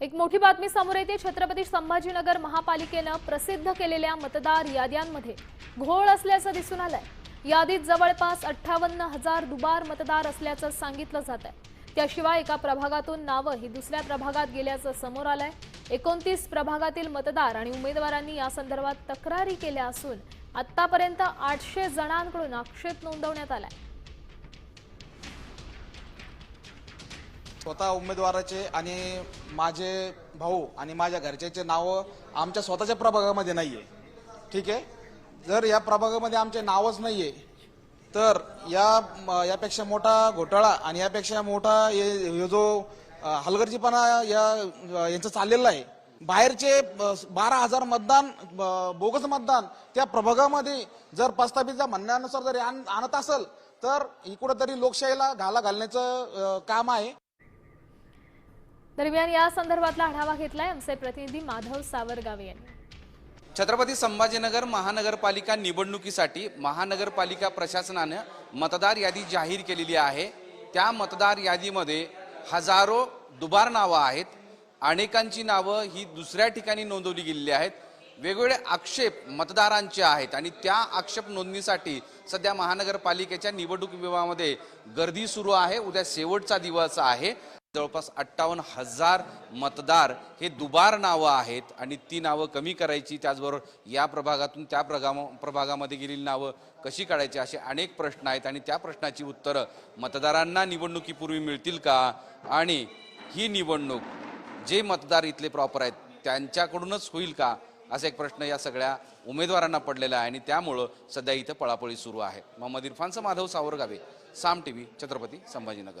एक मोठी बातमी समोर येते. छत्रपती संभाजीनगर महापालिकेनं प्रसिद्ध केलेल्या मतदार याद्यांमध्ये घोळ असल्याचं दिसून आलंय. यादीत जवळपास अठ्ठावन्न हजार दुबार मतदार असल्याचं सांगितलं जात आहे त्याशिवाय एका प्रभागातून नावं ही दुसऱ्या प्रभागात गेल्याचं समोर आलंय. एकोणतीस प्रभागातील मतदार आणि उमेदवारांनी या संदर्भात तक्रारी केल्या असून आतापर्यंत आठशे जणांकडून आक्षेप नोंदवण्यात आलाय. स्वतः उमेदवाराचे आणि माझे भाऊ आणि माझ्या घरच्याचे नावं आमच्या स्वतःच्या प्रभागामध्ये नाही आहे ठीक आहे? जर या प्रभागामध्ये आमचे नावच नाही आहे तर या यापेक्षा मोठा घोटाळा आणि यापेक्षा मोठा हे हे जो हलगर्जीपणा या यांचं चाललेलं आहे बाहेरचे बारा हजार मतदान बोगस मतदान त्या प्रभागामध्ये जर प्रस्थापितच्या म्हणण्यानुसार जर आण- आणत असेल तर कुठंतरी लोकशाहीला घाला घालण्याचं काम आहे. दरम्यान या संदर्भातला आढावा घेतलाय आमचे प्रतिनिधी माधव सावरगावे यांनी. छत्रपती संभाजीनगर महानगरपालिका निवडणुकीसाठी महानगरपालिका प्रशासनानं मतदार यादी जाहीर केलेली आहे. त्या मतदार यादीमध्ये हजारो दुबार नावं आहेत. अनेकांची नावं ही दुसऱ्या ठिकाणी नोंदवली गेलेली आहेत. वेगवेगळे आक्षेप मतदारांचे आहेत आणि त्या आक्षेप नोंदणीसाठी सध्या महानगरपालिकेच्या निवडणूक विभागामध्ये गर्दी सुरू आहे. उद्या शेवटचा दिवस आहे. जवळपास अठ्ठावन्न हजार मतदार हे दुबार नावं आहेत आणि ती नावं कमी करायची त्याचबरोबर या प्रभागातून त्या प्रभागा प्रभागामध्ये गेलेली नावं कशी काढायची असे अनेक प्रश्न आहेत आणि त्या प्रश्नाची उत्तरं मतदारांना निवडणुकीपूर्वी मिळतील का? आणि ही निवडणूक जे मतदार इथले प्रॉपर आहेत त्यांच्याकडूनच होईल का? असा एक प्रश्न या सगळ्या उमेदवारांना पडलेला आहे आणि त्यामुळं सध्या इथं पळापळी सुरू आहे. मोहम्मद इरफानचं माधव सावरगावे साम टी व्ही छत्रपती संभाजीनगर.